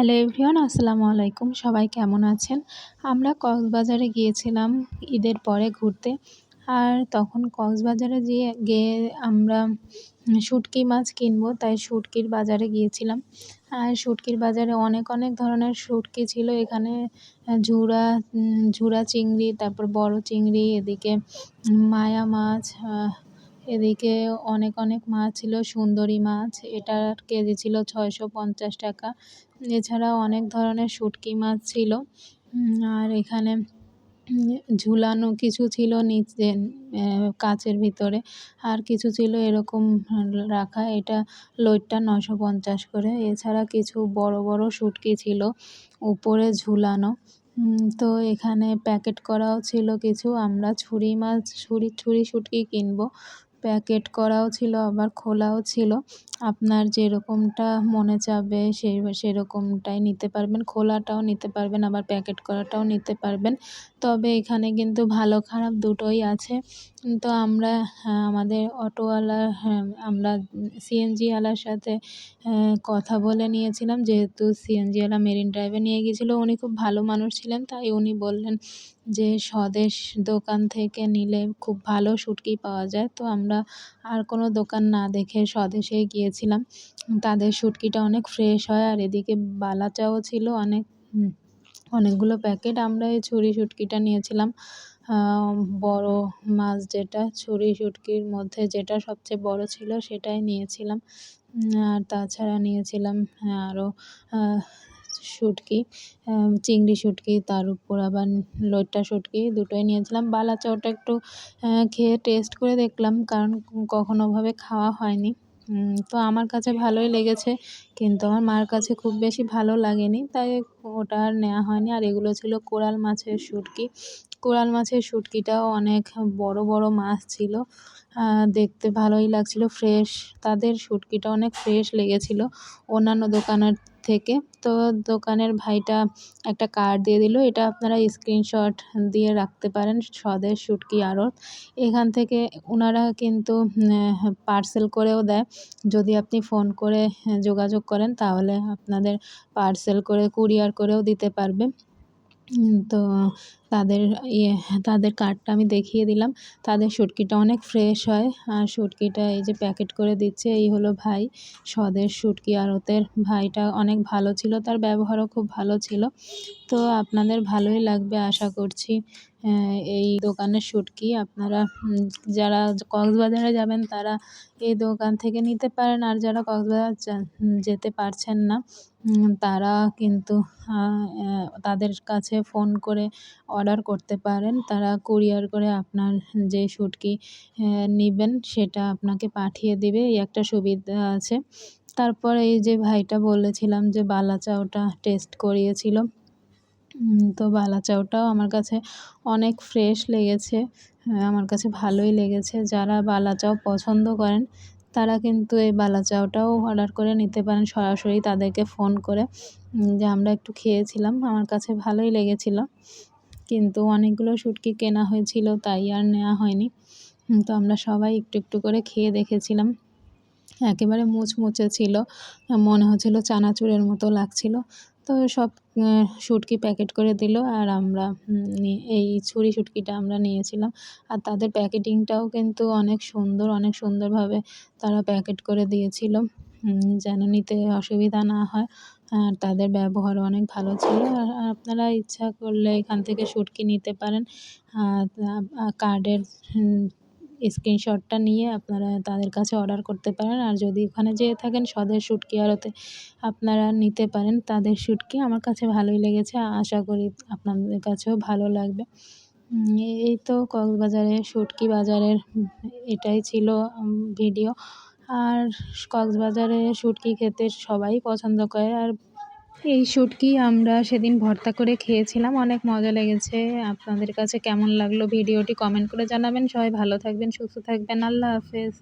Hello everyone, আসসালামু আলাইকুম। সবাই কেমন আছেন? আমরা কক্সবাজারে গিয়েছিলাম ঈদের পরে ঘুরতে। আর তখন কক্সবাজারে গিয়ে গিয়ে আমরা শুটকি মাছ কিনবো, তাই শুটকির বাজারে গিয়েছিলাম। আর শুটকির বাজারে অনেক অনেক ধরনের শুটকি ছিল। এখানে ঝুরা ঝুরা চিংড়ি, তারপর বড় চিংড়ি, এদিকে মায়া মাছ এদিকে অনেক অনেক মাছ ছিল, সুন্দরী মাছ এটার কেজি ছিল ছয়শো পঞ্চাশ টাকা। এছাড়াও অনেক ধরনের শুটকি মাছ ছিল। আর এখানে ঝুলানো কিছু ছিল নিচে কাচের ভিতরে। আর কিছু ছিল এরকম রাখা। এটা লোডটা নশো পঞ্চাশ করে। এছাড়া কিছু বড় বড় শুটকি ছিল উপরে ঝুলানো। তো এখানে প্যাকেট করাও ছিল কিছু। আমরা ছুরি মাছ, ছুরি ছুরি শুটকি কিনবো। প্যাকেট করাও ছিল আবার খোলাও ছিল। আপনার যেরকমটা মনে চাবে সেই সেরকমটাই নিতে পারবেন খোলাটাও নিতে পারবেন আবার প্যাকেট করাটাও নিতে পারবেন। তবে এখানে কিন্তু ভালো খারাপ দুটোই আছে। তো আমরা হ্যাঁ, আমাদের অটোওয়ালা হ্যাঁ আমরা সিএনজিওয়ালার সাথে কথা বলে নিয়েছিলাম। যেহেতু সিএনজিওয়ালা মেরিন ড্রাইভে নিয়ে গিয়েছিল উনি খুব ভালো মানুষ ছিলেন তাই উনি বললেন যে স্বদেশ দোকান থেকে নিলে খুব ভালো শুটকি পাওয়া যায়। তো আমরা আর কোনো দোকান না দেখে স্বদেশেই গিয়েছিলাম। তাদের শুটকিটা অনেক ফ্রেশ হয় আর এদিকে বালাচাও ছিল অনেক অনেকগুলো প্যাকেট। আমরা এই ছুরি শুটকিটা নিয়েছিলাম। বড় মাছ যেটা, ছুরি শুটকির মধ্যে যেটা সবচেয়ে বড় ছিল সেটাই নিয়েছিলাম। আর তাছাড়া নিয়েছিলাম আরও শুটকি চিংড়ি শুটকি, তার উপর আবার লইট্টা শুটকি দুটোই নিয়েছিলাম। বালাচাওটা একটু খেয়ে টেস্ট করে দেখলাম, কারণ কখনো ওভাবে খাওয়া হয়নি। তো আমার কাছে ভালোই লেগেছে, কিন্তু আমার মার কাছে খুব বেশি ভালো লাগেনি, তাই ওটা আর নেওয়া হয়নি। আর এগুলো ছিল কোরাল মাছের শুটকি। কোরাল মাছের শুটকিটাও অনেক বড় বড় মাছ ছিল। দেখতে ভালোই লাগছিল, ফ্রেশ। তাদের শুটকিটা অনেক ফ্রেশ লেগেছিল। অন্যান্য দোকানের থেকে। তো দোকানের ভাইটা একটা কার্ড দিয়ে দিল। এটা আপনারা স্ক্রিনশট দিয়ে রাখতে পারেন স্বদেশ শুটকি আড়ত এখান থেকে ওনারা কিন্তু পার্সেল করেও দেয়। যদি আপনি ফোন করে যোগাযোগ করেন, তাহলে আপনাদের পার্সেল করে, কুরিয়ার করেও দিতে পারবে। তো তাদের ইয়ে তাদের কার্ডটা আমি দেখিয়ে দিলাম। তাদের শুটকিটা অনেক ফ্রেশ হয়। আর শুটকিটা এই যে প্যাকেট করে দিচ্ছে, এই হলো ভাই। স্বদেশ শুটকি আড়তের ভাইটা অনেক ভালো ছিল, তার ব্যবহারও খুব ভালো ছিল। তো আপনাদের ভালোই লাগবে আশা করছি। এই দোকানের শুটকি আপনারা যারা কক্সবাজারে যাবেন তারা এই দোকান থেকে নিতে পারেন। আর যারা কক্সবাজার যেতে পারছেন না তারা কিন্তু তাদের কাছে ফোন করে অর্ডার করতে পারেন। তারা কুরিয়ার করে আপনার যে শুটকি নেবেন সেটা আপনাকে পাঠিয়ে দেবে। এই একটা সুবিধা আছে। তারপর এই যে ভাইটা বলেছিলাম যে বালা চাউটা টেস্ট করিয়েছিল। তো বালা চাউটাও আমার কাছে অনেক ফ্রেশ লেগেছে। আমার কাছে ভালোই লেগেছে। যারা বালা চাউ পছন্দ করেন তারা কিন্তু এই বালা চাউটাও অর্ডার করে নিতে পারেন। সরাসরি তাদেরকে ফোন করে যে আমরা একটু খেয়েছিলাম, আমার কাছে ভালোই লেগেছিল। কিন্তু অনেকগুলো শুটকি কেনা হয়েছিল, তাই আর নেওয়া হয়নি। তো আমরা সবাই একটু একটু করে খেয়ে দেখেছিলাম। একেবারে মুচমুচে ছিল, মনে হচ্ছিল চানাচুরের মতো লাগছিল। তো সব শুটকি প্যাকেট করে দিল আর আমরা এই ছুরি শুটকিটা আমরা নিয়েছিলাম। আর তাদের প্যাকেটিংটাও কিন্তু অনেক সুন্দর, অনেক সুন্দরভাবে তারা প্যাকেট করে দিয়েছিল। যেন নিতে অসুবিধা না হয়। আর তাদের ব্যবহারও অনেক ভালো ছিল। আর আপনারা ইচ্ছা করলে এখান থেকে শুটকি নিতে পারেন। আর কার্ডের স্ক্রিনশটটা নিয়ে আপনারা তাদের কাছে অর্ডার করতে পারেন। আর যদি ওখানে যেয়ে থাকেন স্বদেশ শুটকি আড়তে আপনারা নিতে পারেন। তাদের শুটকি আমার কাছে ভালোই লেগেছে। আশা করি আপনাদের কাছেও ভালো লাগবে। এই তো কক্সবাজারে শুটকি বাজারের এটাই ছিল ভিডিও। আর কক্সবাজারে শুটকি খেতে সবাই পছন্দ করে। আর এই শুটকি আমরা সেদিন ভর্তা করে খেয়েছিলাম, অনেক মজা লেগেছে। আপনাদের কাছে কেমন লাগল ভিডিওটি কমেন্ট করে জানাবেন। সবাই ভালো থাকবেন, সুস্থ থাকবেন। আল্লাহ হাফেজ।